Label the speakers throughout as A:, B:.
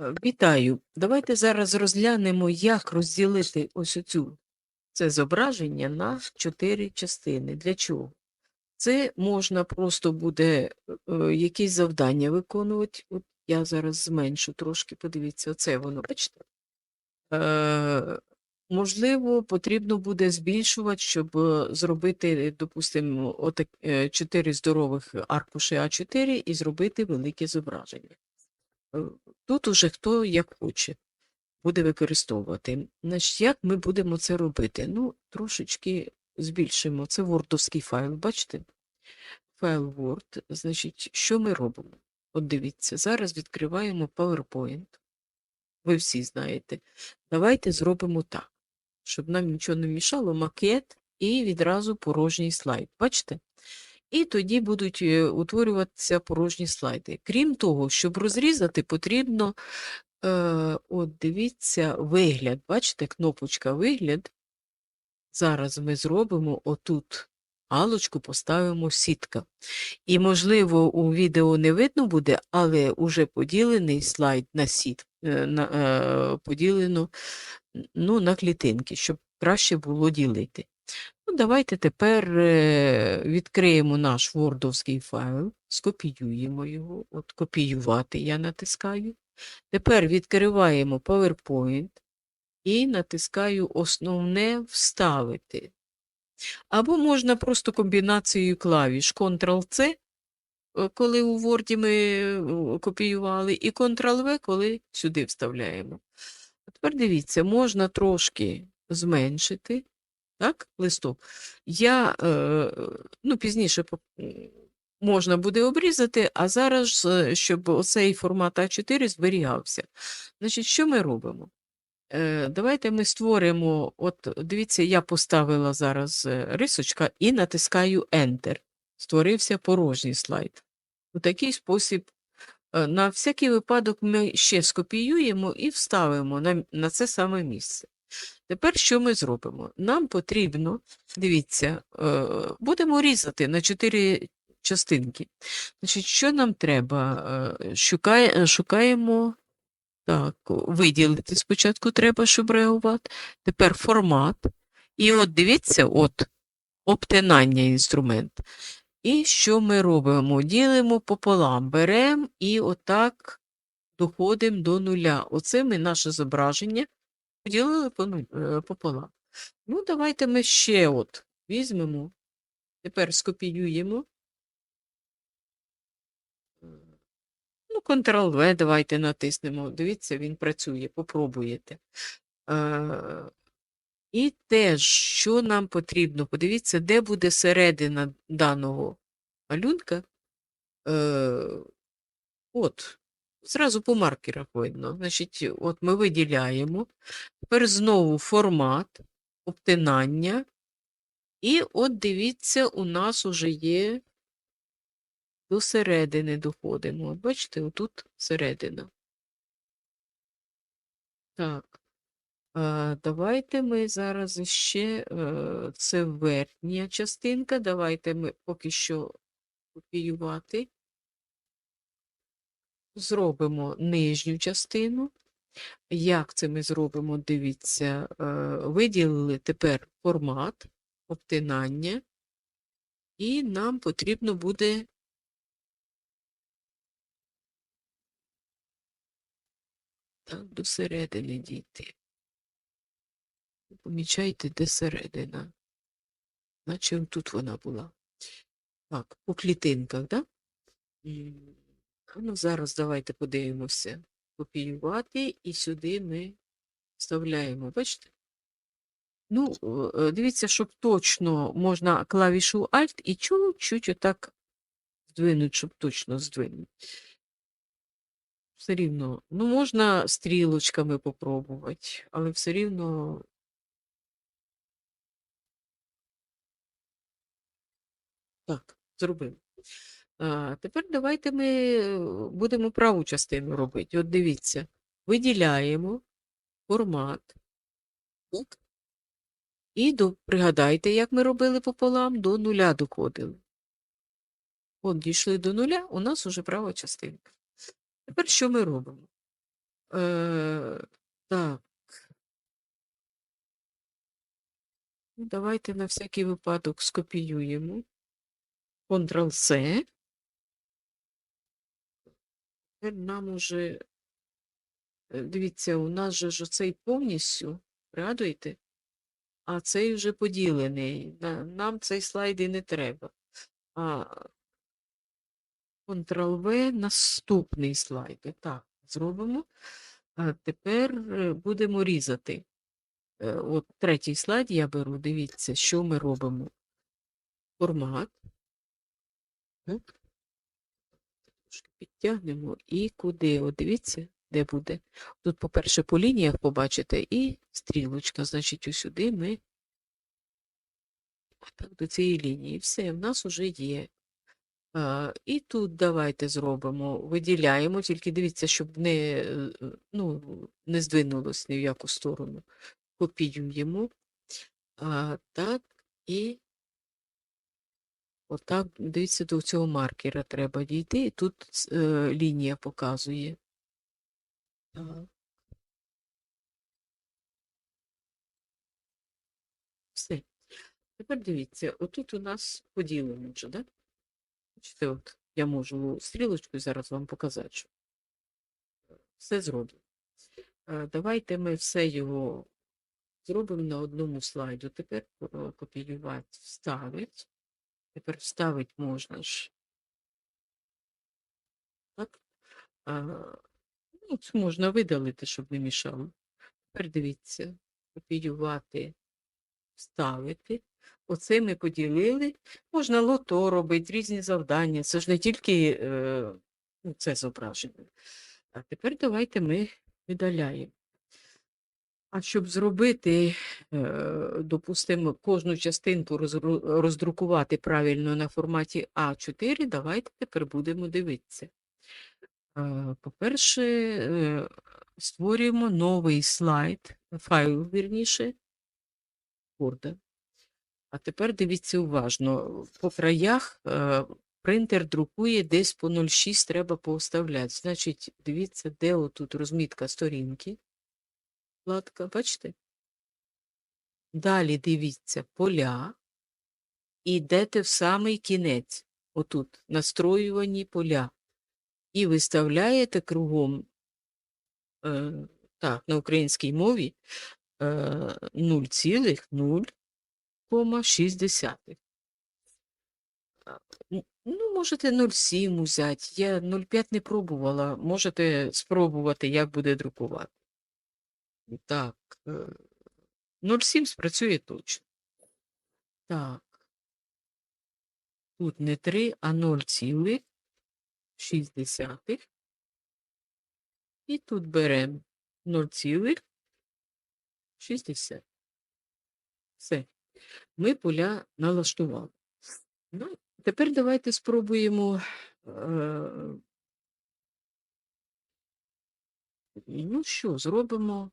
A: Е, Вітаю! Давайте зараз розглянемо, як розділити ось оцю це зображення на чотири частини. Для чого? Це можна просто буде е, якісь завдання виконувати. От я зараз зменшу трошки, подивіться, оце воно, бачите? Е, можливо, потрібно буде збільшувати, щоб е, зробити, допустимо, чотири здорових аркуші А4 і зробити велике зображення. Е, Тут уже хто як хоче буде використовувати. Значить, як ми будемо це робити? Ну, трошечки збільшимо. Це вордовський файл, бачите? Файл Word. Значить, що ми робимо? От дивіться, зараз відкриваємо PowerPoint. Ви всі знаєте. Давайте зробимо так, щоб нам нічого не мішало, макет і відразу порожній слайд. Бачите? І тоді будуть е, утворюватися порожні слайди. Крім того, щоб розрізати, потрібно, е, от дивіться, вигляд. Бачите, кнопочка вигляд. Зараз ми зробимо отут галочку, поставимо сітка. І, можливо, у відео не видно буде, але уже поділений слайд на сіт, е, на, е, поділено ну, на клітинки, щоб краще було ділити. Ну, давайте тепер е, відкриємо наш вордовський файл, скопіюємо його, от копіювати я натискаю. Тепер відкриваємо PowerPoint і натискаю основне вставити. Або можна просто комбінацією клавіш Ctrl-C, е, коли у Word ми е, копіювали, і Ctrl-V, коли сюди вставляємо. Тепер дивіться, можна трошки зменшити так, листок. Я е, ну, пізніше можна буде обрізати, а зараз, е, щоб оцей формат А4 зберігався. Значить, що ми робимо? Е, давайте ми створимо, от дивіться, я поставила зараз рисочка і натискаю Enter. Створився порожній слайд. У такий спосіб, на всякий випадок, ми ще скопіюємо і вставимо на, на це саме місце. Тепер що ми зробимо? Нам потрібно, дивіться, е, будемо різати на чотири частинки. Значить, що нам треба? Е, Шукає, шукаємо, так, виділити спочатку треба, щоб реагувати. Тепер формат. І от дивіться, от обтинання інструмент. І що ми робимо? Ділимо пополам, беремо і отак доходимо до нуля. Оце ми наше зображення поділили по е, пополам. Ну, давайте ми ще от візьмемо, тепер скопіюємо. Ну, Ctrl-V давайте натиснемо. Дивіться, він працює, попробуєте. Е, І теж, що нам потрібно, подивіться, де буде середина даного малюнка. Е, От, зразу по маркерах видно. Значить, от ми виділяємо. Тепер знову формат, обтинання. І от дивіться, у нас уже є до середини доходимо. Бачите, отут середина. Так. А, давайте ми зараз ще, е, це верхня частинка. Давайте ми поки що копіювати. Зробимо нижню частину. Як це ми зробимо? Дивіться, е, виділили тепер формат обтинання, і нам потрібно буде так, до середини дійти. Помічайте, де середина. Наче тут вона була. Так, по клітинках, так? Да? Ну, зараз давайте подивимося. Копіювати, і сюди ми вставляємо. Бачите? Ну, е, дивіться, щоб точно можна клавішу Alt і чуть-чуть отак здвинути, щоб точно здвинути. Все рівно. Ну, можна стрілочками попробувати, але все рівно. Так, зробимо. А, тепер давайте ми е, будемо праву частину робити. От дивіться, виділяємо формат. Так? І до, пригадайте, як ми робили пополам, до нуля доходили. От дійшли до нуля, у нас уже права частинка. Тепер що ми робимо? Е, так. Давайте на всякий випадок скопіюємо. Ctrl-C. Тепер нам уже, е, дивіться, у нас же ж оцей повністю, пригадуєте? А цей вже поділений. Нам цей слайд і не треба. А Ctrl-V наступний слайд. Так, зробимо. А тепер е, будемо різати. Е, От третій слайд я беру. Дивіться, що ми робимо. Формат. Так. Підтягнемо. І куди? От дивіться, де буде. Тут, по-перше, по лініях побачите, і стрілочка. Значить, ось сюди ми так, до цієї лінії. Все, в нас вже є. А, і тут давайте зробимо, виділяємо, тільки дивіться, щоб не, ну, не здвинулось ні в яку сторону. Копіюємо. А, так, і отак, дивіться, до цього маркера треба дійти, і тут е, лінія показує. Так. Все. Тепер дивіться, отут у нас поділено вже, да? Бачите, от я можу стрілочкою зараз вам показати, що все зроблено. Е, Давайте ми все його зробимо на одному слайду. Тепер копіювати, вставити. Тепер вставити можна ж. Так? А, ну, це можна видалити, щоб не мішало. Тепер дивіться, копіювати, вставити. Оце ми поділили. Можна лото робити, різні завдання. Це ж не тільки е, ну, це зображення. А тепер давайте ми видаляємо. А щоб зробити, е, допустимо, кожну частинку роздрукувати правильно на форматі А4, давайте тепер будемо дивитися. Е, По-перше, е, створюємо новий слайд, файл, вірніше, Word. А тепер дивіться уважно. По краях принтер друкує десь по 0,6 треба поставляти. Значить, дивіться, де отут розмітка сторінки. Вкладка, бачите? Далі дивіться поля. І йдете в самий кінець. Отут, настроювані поля. І виставляєте кругом, е, так, на українській мові е, 0,0,6. Ну, можете 0,7 взяти. Я 0,5 не пробувала. Можете спробувати, як буде друкувати. Так, е, 0,7 спрацює точно. Так. Тут не 3, а 0,6. І тут беремо 0,6. Все. Ми поля налаштували. Ну, тепер давайте спробуємо. Е, ну що, зробимо?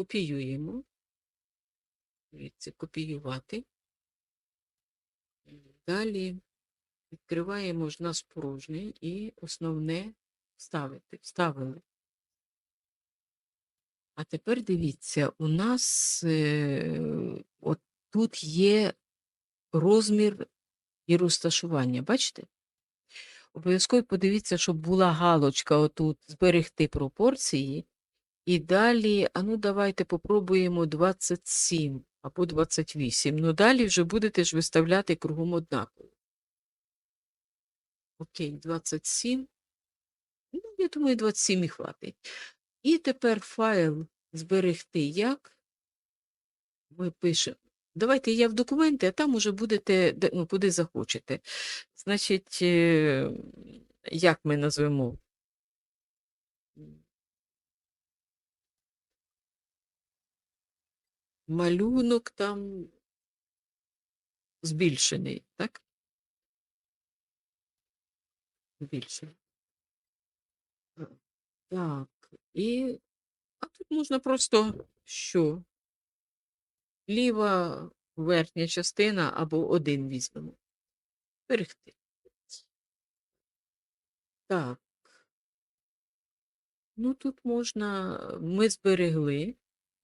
A: Копіюємо. Дивіться, копіювати. Далі відкриваємо ж нас порожній і основне вставити. Вставили. А тепер дивіться, у нас е, от тут є розмір і розташування. Бачите? Обов'язково подивіться, щоб була галочка отут зберегти пропорції. І далі, а ну давайте попробуємо 27 або 28. Ну далі вже будете ж виставляти кругом однаково. Окей, 27. Ну, я думаю, 27 і хватить. І тепер файл зберегти як. Ми пишемо. Давайте я в документи, а там уже будете, ну, куди захочете. Значить, е, як ми назвемо? Малюнок там збільшений, так? Збільшений. Е, Так, і а тут можна просто що? Ліва верхня частина або один візьмемо. Берегти. Так. Ну, тут можна, ми зберегли,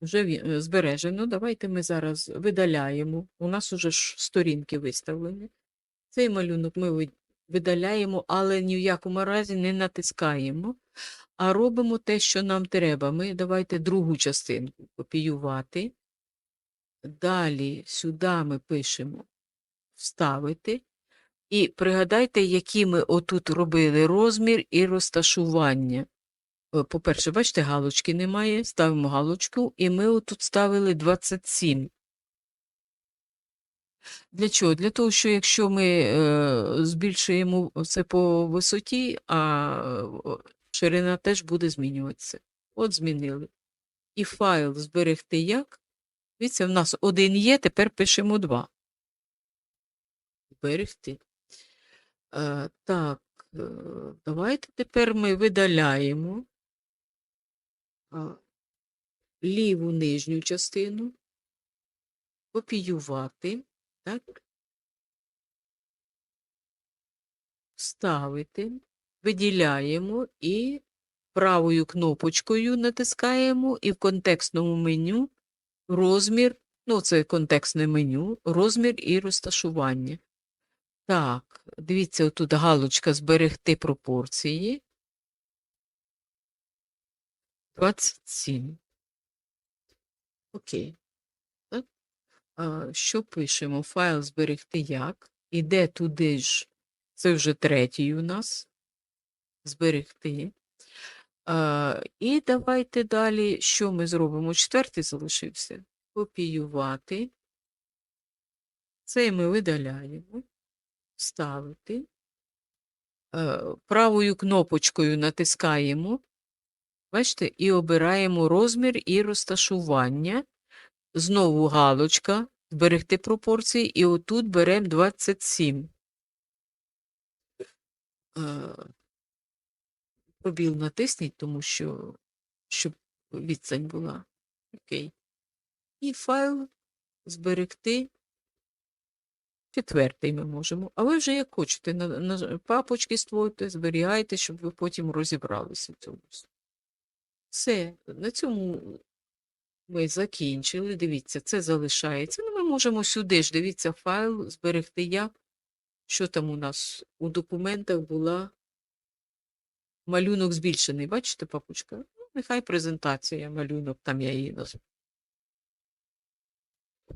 A: вже е, збережено. Давайте ми зараз видаляємо. У нас уже ж сторінки виставлені. Цей малюнок ми видаляємо, але ні в якому разі не натискаємо, а робимо те, що нам треба. Ми давайте другу частинку копіювати. Далі сюди ми пишемо вставити. І пригадайте, які ми отут робили розмір і розташування. Е, По-перше, бачите, галочки немає, ставимо галочку, і ми отут ставили 27. Для чого? Для того, що якщо ми е, збільшуємо це по висоті, а ширина теж буде змінюватися. От змінили. І файл зберегти як? Дивіться, в нас один є, тепер пишемо два. Зберегти. Е, так, е, давайте тепер ми видаляємо ліву нижню частину, копіювати, так, вставити, виділяємо і правою кнопочкою натискаємо і в контекстному меню розмір, ну це контекстне меню, розмір і розташування. Так, дивіться, отут галочка зберегти пропорції. 27. Окей. Так. А, що пишемо? Файл зберегти як? Іде туди ж. Це вже третій у нас. Зберегти. А, і давайте далі, що ми зробимо? Четвертий залишився. Копіювати. Цей ми видаляємо. Вставити. Правою кнопочкою натискаємо. Бачите, і обираємо розмір і розташування. Знову галочка, зберегти пропорції, і отут беремо 27. Е, Пробіл натисніть, тому що, щоб відстань була. Окей. І файл зберегти. Четвертий ми можемо. А ви вже як хочете, на, на папочки створюйте, зберігайте, щоб ви потім розібралися в цьому. Все, на цьому ми закінчили. Дивіться, це залишається. Ну, ми можемо сюди ж, дивіться, файл, зберегти як. Що там у нас? У документах була малюнок збільшений. Бачите, папочка? Ну, нехай презентація, малюнок, там я її назву.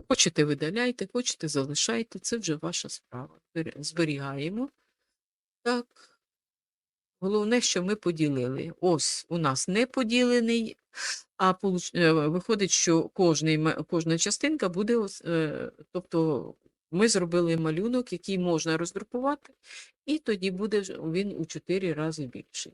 A: Хочете видаляйте, хочете залишайте, це вже ваша справа. Зберігаємо. Так. Головне, що ми поділили. Ось у нас не поділений, а е, виходить, що кожний, кожна частинка буде, е, тобто ми зробили малюнок, який можна роздрукувати, і тоді буде він у 4 рази більший.